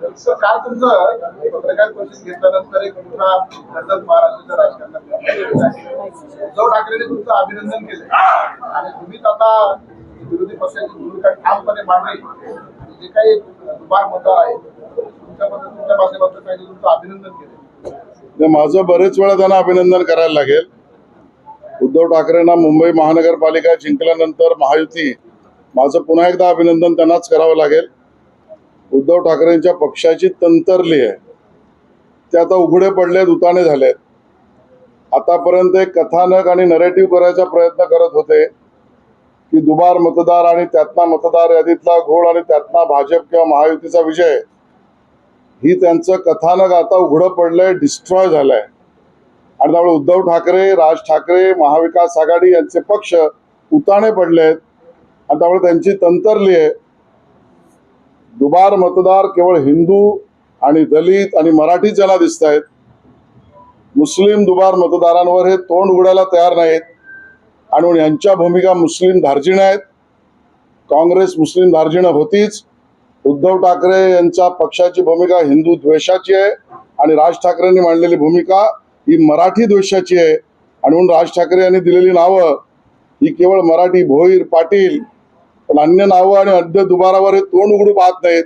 काय तुमचं पत्रकार परिषद घेतल्यानंतर एक मोठा गजब महाराष्ट्राच्या राजकारणात उद्धव ठाकरेने तुमचं अभिनंदन केलं. आणि तुम्हीच आता विरोधी पक्षाची भूमिका ठामपणे मांडली. जे काही दुबार मतदार आहे तुमच्याबद्दल तुमच्या माध्यमातून काही तुमचं अभिनंदन केलं. माझं बरेच वेळा त्यांना अभिनंदन करायला लागेल. उद्धव ठाकरेंना मुंबई महानगरपालिका जिंकल्यानंतर महायुती माझं पुन्हा एकदा अभिनंदन त्यांनाच करावं लागेल. उद्धव ठाकरेंच्या पक्षाची तंतरली आहे. ते आता उघडे पडलेत उताने झालेत. आतापर्यंत एक कथानक आणि नरेटिव्ह करायचा प्रयत्न करत होते की दुबार मतदार आणि त्यातला मतदार यादीतला घोळ आणि त्यातला भाजप किंवा महायुतीचा विजय. ही त्यांचं कथानक आता उघडं पडलंय डिस्ट्रॉय झालंय. आणि त्यामुळे उद्धव ठाकरे राज ठाकरे महाविकास आघाडी यांचे पक्ष उताणे पडलेत. आणि त्यामुळे त्यांची तंतरली आहे. दुबार मतदार केवळ हिंदू आणि दलित आणि मराठी ज्यांना दिसत आहेत मुस्लिम दुबार मतदारांवर हे तोंड उघडायला तयार नाहीत. आणि यांच्या भूमिका मुस्लिम धार्जिण आहेत. काँग्रेस मुस्लिम धार्जिण होतीच. उद्धव ठाकरे यांच्या पक्षाची भूमिका हिंदू द्वेषाची आहे आणि राज ठाकरेंनी मांडलेली भूमिका ही मराठी द्वेषाची आहे. आणि म्हणून राज ठाकरे यांनी दिलेली नावं ही केवळ मराठी भोईर पाटील पण अन्य नावं आणि अद्य दुबारावर हे तोंड उघडू पाहत नाहीत.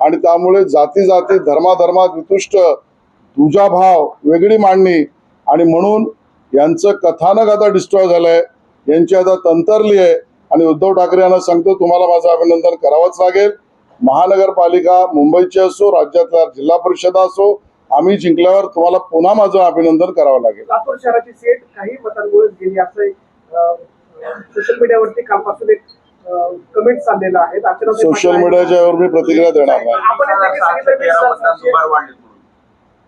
आणि त्यामुळे जाती जाती धर्माधर्मात वितुष्ट तुझा भाव वेगळी मांडणी. आणि म्हणून यांचं कथानक आता डिस्ट्रॉय झालंय. यांची आता तंतरली आहे. आणि उद्धव ठाकरे यांना सांगतो तुम्हाला माझं अभिनंदन करावंच लागेल. महानगरपालिका मुंबईची असो राज्यातल्या जिल्हा परिषद असो आम्ही जिंकल्यावर तुम्हाला पुन्हा माझं अभिनंदन करावं लागेल. लातूर शहराची सेट काही मतांमुळेच गेली. असं सोशल मीडियावरती कालपासून एक कमेंट्स आलेलं आहेत. अचानक सोशल मीडियाच्या मी प्रतिक्रिया देणार नाही. आपण आता काही सांगितलं की तेरा सर- मतदार दुबार वाढले म्हणून.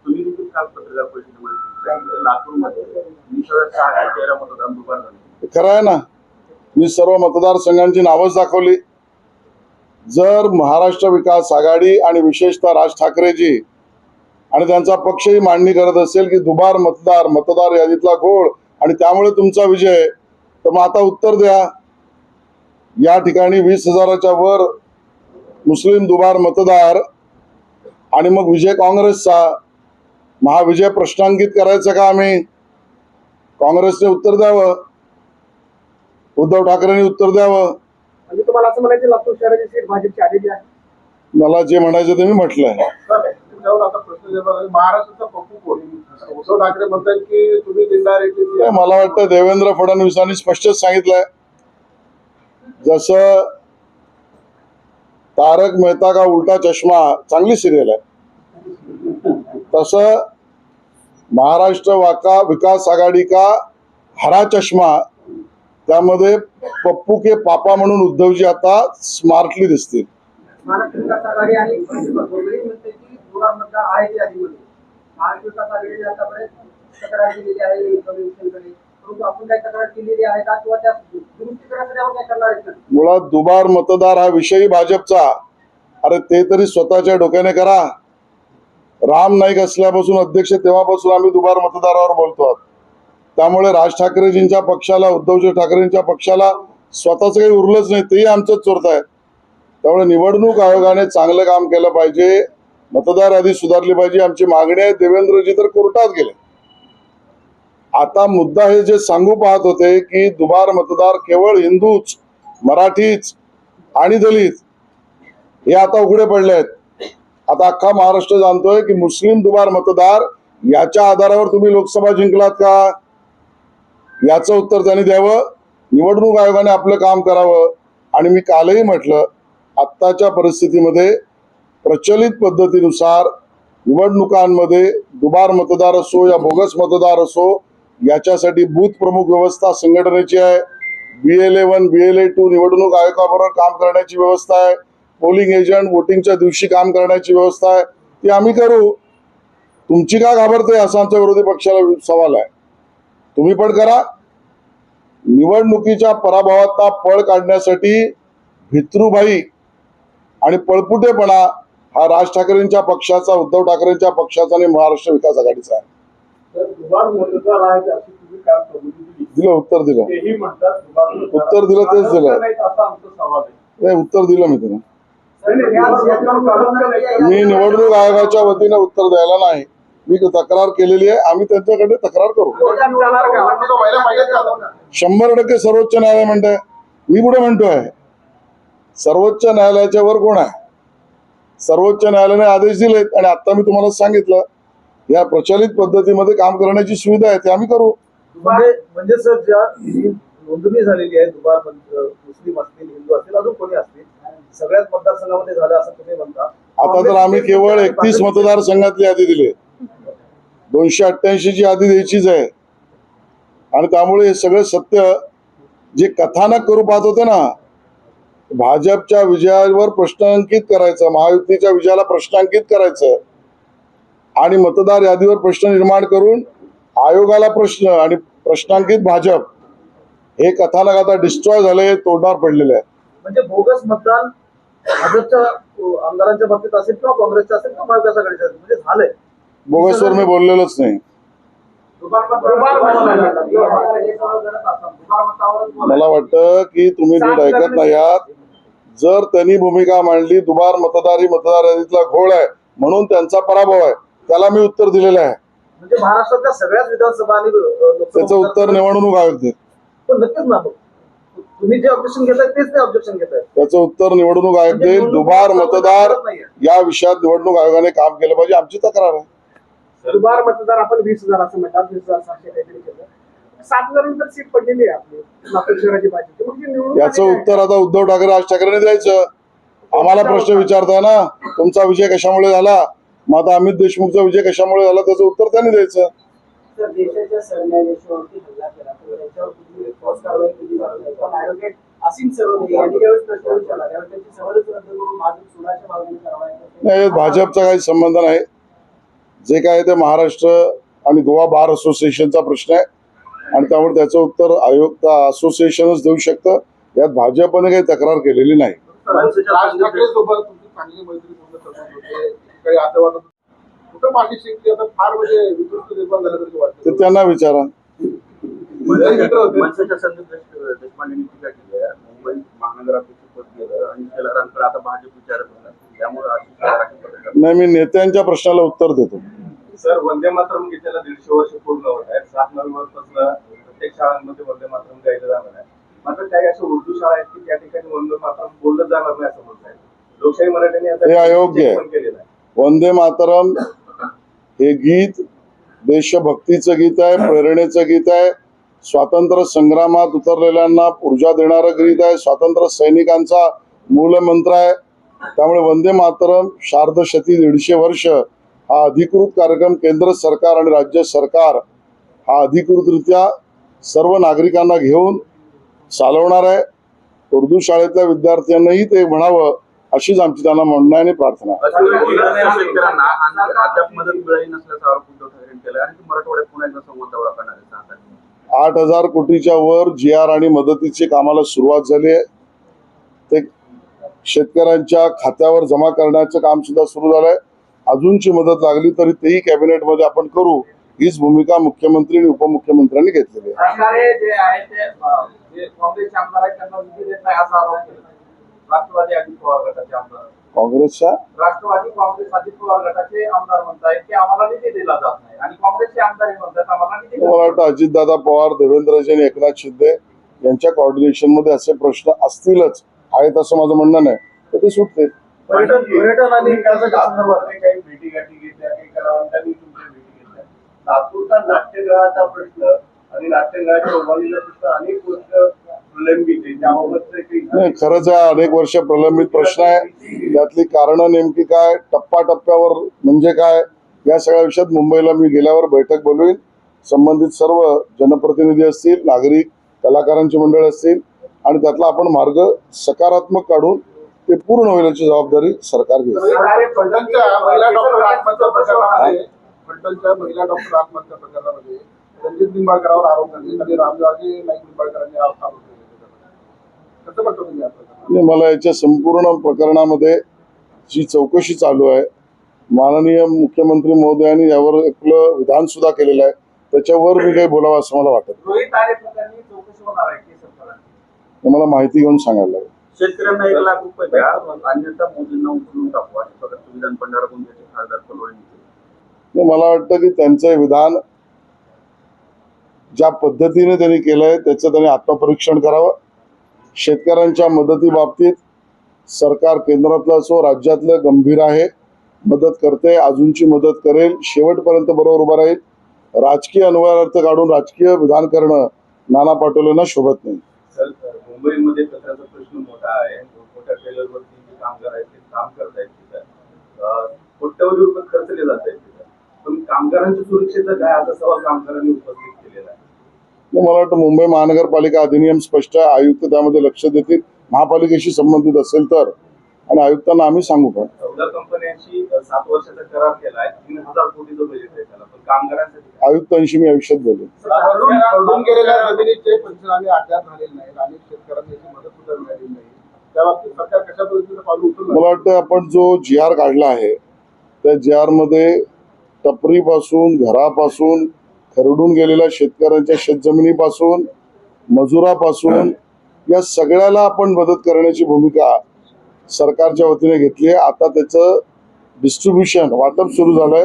तुम्ही देखील काल पत्रकार परिषदेमध्ये सांगितलं लातूरमध्ये वीस हजार सहाशे तेरा मतदान दुबार झाले. हे खरं आहे ना? मी सर्व मतदारसंघांची नावच दाखवली. जर महाराष्ट्र विकास आघाडी आणि विशेषतः राज ठाकरेजी आणि त्यांचा पक्षही मांडणी करत असेल की दुबार मतदार मतदार यादीतला घोळ आणि त्यामुळे तुमचा विजय तर मग आता उत्तर द्या. या ठिकाणी वीस हजाराच्या वर मुस्लिम दुबार मतदार आणि मग विजय काँग्रेसचा महाविजय प्रश्नांकित करायचं का आम्ही? काँग्रेसने उत्तर द्यावं? उद्धव ठाकरेंनी उत्तर द्यावं? म्हणजे तुम्हाला असं म्हणायचं लातूर शहराची सीट भाजपची आलेली आहे. मला जे म्हणायचं ते मी म्हटलंय. सर तुमच्यावर आता प्रश्न निर्माण झाला. महाराष्ट्राचा पप्पू कोण उद्धव ठाकरे म्हणतात की तुम्ही इनडायरेक्टली काय मला वाटतं देवेंद्र फडणवीसांनी स्पष्टच सांगितलंय. जसं तारक मेहता का उलटा चष्मा चांगली सिरियल आहे. तसं महाराष्ट्र वाका विकास आघाडी का हरा चष्मा त्यामध्ये पप्पू के पापा म्हणून उद्धवजी आता स्मार्टली दिसतील. आहे मुळात दुबार मतदार हा विषयी भाजपचा. अरे ते तरी स्वतःच्या डोक्याने करा. राम नाईक असल्यापासून अध्यक्ष तेव्हापासून आम्ही दुबार मतदारावर बोलतो आहोत. त्यामुळे राज ठाकरेजींच्या पक्षाला उद्धवजी ठाकरेंच्या पक्षाला स्वतःच काही उरलंच नाही तेही आमचंच चोरत आहे त्यामुळे निवडणूक आयोगाने चांगलं काम केलं पाहिजे. मतदार यादी सुधारली पाहिजे. आमची मागणी आहे. देवेंद्रजी तर कोर्टात गेले. आता मुद्दा हे जे सांगू पाहत होते की दुबार मतदार केवळ हिंदूच मराठीच आणि दलित हे आता उघडे पडले आहेत. आता अख्खा महाराष्ट्र जाणतोय की मुस्लिम दुबार मतदार याच्या आधारावर तुम्ही लोकसभा जिंकलात का? याचं उत्तर त्यांनी द्यावं. निवडणूक आयोगाने आपलं काम करावं. आणि मी कालही म्हटलं आत्ताच्या परिस्थितीमध्ये प्रचलित पद्धतीनुसार निवडणुकांमध्ये दुबार मतदार असो या बोगस मतदार असो याच्यासाठी बूथ प्रमुख व्यवस्था संघटनेची आहे. B L A one B L A two निवडणूक आयोगाबरोबर काम करण्याची व्यवस्था आहे. पोलिंग एजंट वोटिंगच्या दिवशी काम करण्याची व्यवस्था आहे. ती आम्ही करू. तुमची का घाबरते असा आमच्या विरोधी पक्षाला सवाल आहे. तुम्ही पण करा. निवडणुकीच्या पराभवाचा पळ काढण्यासाठी भित्रूभाई आणि पळपुटेपणा हा राज ठाकरेंच्या पक्षाचा उद्धव ठाकरेंच्या पक्षाचा आणि महाराष्ट्र विकास आघाडीचा आहे. दुबार मतदार आहेत अशी तुम्ही काल कबुली दिली. दिलं उत्तर दिलं. तेही म्हणतात उत्तर दिलं तेच दिलं. नाहीत असा आमचा सवाल आहे. नाही उत्तर दिलं मी त्यांना. मी निवडणूक आयोगाच्या वतीने उत्तर द्यायला नाही. मी तक्रार केलेली आहे. आम्ही त्यांच्याकडे तक्रार करू. निवडणुका व्हायला पाहिजेत का? शंभर टक्के सर्वोच्च न्यायालय म्हणतंय. मी कुठे म्हणतोय. सर्वोच्च न्यायालयाच्या वर कोण आहे? सर्वोच्च न्यायालयाने आदेश दिलेत आणि आता मी तुम्हाला सांगितलं. या प्रचलित पद्धतीमध्ये काम करण्याची सुविधा आहे ते आम्ही करू. म्हणजे म्हणजे सर ज्या नोंदणी झालेली आहे दुबार मुस्लिम असतील हिंदू असतील अजून कोणी असतील सगळ्याच मतदारसंघामध्ये झालं असं तुम्ही म्हणता. आता तर आम्ही केवळ एकतीस मतदारसंघातली यादी दिली. दोनशे अठ्ठ्याऐंशी ची यादी द्यायचीच आहे. आणि त्यामुळे हे सगळं सत्य जे कथानक करू पाहत होते ना भाजपच्या विजयावर प्रश्नांकित करायचं महायुतीच्या विजयाला प्रश्नांकित करायचं आणि मतदार यादीवर प्रश्न निर्माण करून आयोगाला प्रश्न आणि प्रश्नांकित भाजप हे कथानक आता डिस्ट्रॉय झाले तोंडावर पडलेले आहे. म्हणजे बोगस मतदान भाजपच्या आमदारांच्या बाबतीत असेल किंवा काँग्रेसच्या असेल किंवा महाविकास आघाडीच्या असेल म्हणजे झालंय. बोगसवर मी बोललेलोच नाही. मला वाटतं की तुम्ही नीट ऐकत नाही आहात. जर त्यांनी भूमिका मांडली दुबार मतदारी मतदार यादीतला घोळ आहे म्हणून त्यांचा पराभव आहे. त्याला मी उत्तर दिलेलं आहे. म्हणजे महाराष्ट्रातल्या सगळ्याच विधानसभा आणि त्याचं उत्तर निवडणूक आयोग देईल पण नक्कीच ना मग. तुम्ही जे ऑब्जेक्शन घेताय तेच ते ऑब्जेक्शन घेताय. त्याचं उत्तर निवडणूक आयोग देईल. दुबार मतदार या विषयात निवडणूक आयोगाने काम केलं पाहिजे. आमची तक्रार आहे. दुबार मतदार आपण वीस हजार असं म्हणतात वीस हजार सातशे काहीतरी केलं. सात हजार नंतर सीट पडलेली आहे आपली शहराची भाजी याचं. उत्तर आता उद्धव ठाकरे राज ठाकरेने द्यायचं. आम्हाला प्रश्न विचारताय ना तुमचा विजय कशामुळे झाला? मग आता अमित देशमुखचा विजय कशामुळे झाला त्याचं उत्तर त्यांनी द्यायचं. नाही. भाजपचा काही संबंध नाही. जे काय ते महाराष्ट्र आणि गोवा बार असोसिएशनचा प्रश्न आहे. आणि त्यामुळे त्याचं उत्तर आयोग असोसिएशनच देऊ शकतं. यात भाजपने काही तक्रार केलेली नाही. काही असं वाटत होतं. कुठं मागे शिकली आता फार म्हणजे विकृत निर्माण झाल्यासारखं ते वाटतं. त्यांना विचारा. मित्र होते. मनसेच्या संदीप देश- देशपांडेंनी टीका केली आहे. मुंबई महानगराध्यक्ष पद गेलं आणि शेलारांकडे आता भाजप विचारत होता त्यामुळे अशी नाही मी नेत्यांच्या प्रश्नाला उत्तर देतो. सर वंदे मातरम गीतेला दीडशे वर्ष पूर्ण होत आहेत सात नोव्हेंबरपासून प्रत्येक शाळांमध्ये वंदे मातरम गायलं जाणार आहे. मात्र काही अशा उर्दू शाळा आहेत की त्या ठिकाणी वंदे मातरम बोललं जाणार नाही असं म्हणत आहेत लोकशाही मराठीने हे आता आहे. केलेलं आहे. वंदे मातरम हे गीत देशभक्तीचं गीत आहे प्रेरणेचं गीत आहे. स्वातंत्र्य संग्रामात उतरलेल्यांना ऊर्जा देणारं गीत आहे. स्वातंत्र्य सैनिकांचा मूलमंत्र आहे. त्यामुळे वंदे मातरम शारदशती दीडशे वर्ष हा अधिकृत कार्यक्रम केंद्र सरकार आणि राज्य सरकार हा अधिकृतरित्या सर्व नागरिकांना घेऊन चालवणार आहे. उर्दू शाळेतल्या विद्यार्थ्यांनाही ते म्हणावं. अशीच आमची त्यांना म्हणणं आहे आणि प्रार्थना आठ हजार कोटीच्या वर जी आर आणि मदतीची कामाला सुरुवात झाली आहे. ते शेतकऱ्यांच्या खात्यावर जमा करण्याचं काम सुद्धा सुरू झालंय. अजूनची मदत लागली तरी तेही कॅबिनेटमध्ये आपण करू. हीच भूमिका मुख्यमंत्री आणि उपमुख्यमंत्र्यांनी घेतलेली आहे. राष्ट्रवादी अजित पवार गटाचे आमदार. काँग्रेसच्या राष्ट्रवादी काँग्रेस अजित पवार गटाचे आमदार म्हणतायत की आम्हाला निधी दिला जात नाही. आणि काँग्रेसचे आमदार हे म्हणतात आम्हाला निधी दिला मला वाटतं अजितदादा पवार देवेंद्रजी आणि एकनाथ शिंदे यांच्या coordination मध्ये असे प्रश्न असतीलच. आहेत असं माझं म्हणणं नाही. तर ते सुटते पर्यटन पर्यटन आणि विकासाच्या संदर्भात संदर्भात काही भेटी गाठी घेतल्या काही कलावंतांनी तुमच्या भेटी घेतल्या. नागपूरचा नाट्यगृहाचा प्रश्न आणि नाट्यगृहाच्या उभारणीचा प्रश्न अनेक वर्ष प्रलंबित आहे त्याबाबत काही नाही खरंच हा अनेक वर्ष प्रलंबित प्रश्न आहे. त्यातली कारणं नेमकी काय टप्प्याटप्प्यावर म्हणजे काय या सगळ्या विषयात मुंबईला मी गेल्यावर बैठक बोलवीन. संबंधित सर्व जनप्रतिनिधी असतील नागरिक कलाकारांची मंडळ असतील आणि त्यातला आपण मार्ग सकारात्मक काढून ते पूर्ण होईल याची जबाबदारी सरकार घेईल. फलटणच्या महिला डॉक्टर आत्महत्या प्रकरणामध्ये फलटणच्या महिला डॉक्टर आत्महत्या प्रकरणामध्ये रणजित निंबाळकरांवर आरोप करण्यात आणि रामराजे नाईक निंबाळकरांनी आरोप आरोप केले त्याच्याबद्दल. कसं बघतो तुम्ही या प्रकरणात? आणि मला याच्या संपूर्ण प्रकरणामध्ये जी चौकशी चालू आहे माननीय मुख्यमंत्री महोदयांनी यावर आपलं विधान सुद्धा केलेलं आहे. त्याच्यावर मी काही बोलावं असं मला वाटत रोहित आरे प्रकरणी चौकशी होणार आहे केसर नाही. मला माहिती घेऊन सांगायला लागेल. शेतकऱ्यांना एक लाख रुपये द्या अन्यथा मोदींना उचलून टाकू अशा प्रकारचं विधान भंडारा गोंदियाचे खासदार कलोळे यांनी केलं. आणि मला वाटतं की त्यांचं विधान ज्या पद्धतीने त्यांनी केलंय त्याचं त्यांनी आत्मपरीक्षण करावं. शेतकऱ्यांच्या मदतीबाबतीत सरकार केंद्रातलं असो राज्यातलं गंभीर आहे. मदत करते अजूनची मदत करेल. शेवटपर्यंत बरोबर उभं राहील. राजकीय अन्वयार्थ काढून राजकीय विधान करणं नाना पाटोलेंना शोभत नाही. मुंबईमध्ये कचऱ्याचा प्रश्न मोठा आहे. मोठ्या ट्रेलरवरती जे कामगार आहेत ते काम करतायत तिथं. अं, कोट्यवधी रुपये खर्चले जात आहेत तिथं. पण कामगारांच्या सुरक्षेचा काय? असा सवाल कामगारांनी उपस्थित मला वाटतं मुंबई महानगरपालिका अधिनियम स्पष्ट आहे. आयुक्त त्यामध्ये लक्ष देतील. महापालिकेशी संबंधित असेल तर. आणि आयुक्तांना आम्ही सांगू पण? आयुक्तांशी मी आयुष्यात उचललं मला वाटतं आपण जो जी आर काढला आहे त्या जी आरमध्ये टपरीपासून घरापासून खरडून गेलेल्या शेतकऱ्यांच्या शेतजमिनीपासून मजुरापासून या सगळ्याला आपण मदत करण्याची भूमिका सरकारच्या वतीने घेतली आहे. आता त्याचं डिस्ट्रीब्युशन वाटप सुरू झालंय.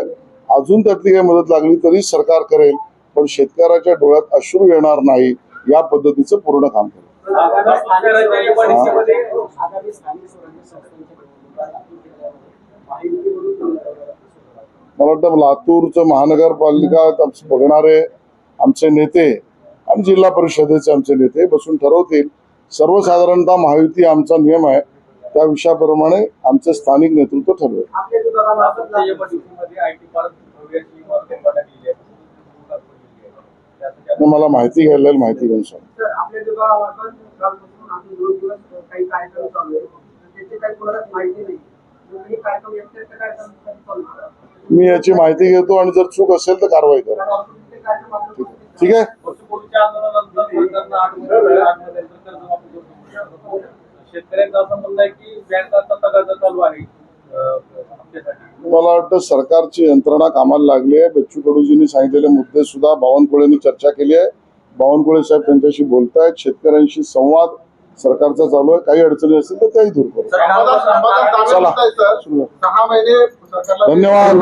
अजून त्यातली काही मदत लागली तरी सरकार करेल पण शेतकऱ्याच्या डोळ्यात अश्रू येणार नाही या पद्धतीचं पूर्ण काम करेल. आगामी मला वाटतं लातूरचं महानगरपालिका बघणारे आमचे नेते आणि जिल्हा परिषदेचे आमचे नेते बसून ठरवतील. सर्वसाधारणतः महायुती आमचा नियम आहे. त्या विषयाप्रमाणे आमचे स्थानिक नेतृत्व ठरवेल. मला माहिती घ्यायला माहिती घेऊन सांग. मी याची माहिती घेतो आणि जर चूक असेल तर कारवाई करा. तर आपण ते कार्यक्रम आपल्या ठीक आहे? मला वाटतं सरकारची यंत्रणा कामाला लागली आहे. बच्चू कडूजींनी सांगितलेले मुद्दे सुद्धा बावनकुळेंनी चर्चा केली आहे. बावनकुळे साहेब त्यांच्याशी बोलतायत. शेतकऱ्यांशी संवाद सरकारचा चालू आहे. काही अडचणी असतील तर त्याही दूर करू. चला. धन्यवाद.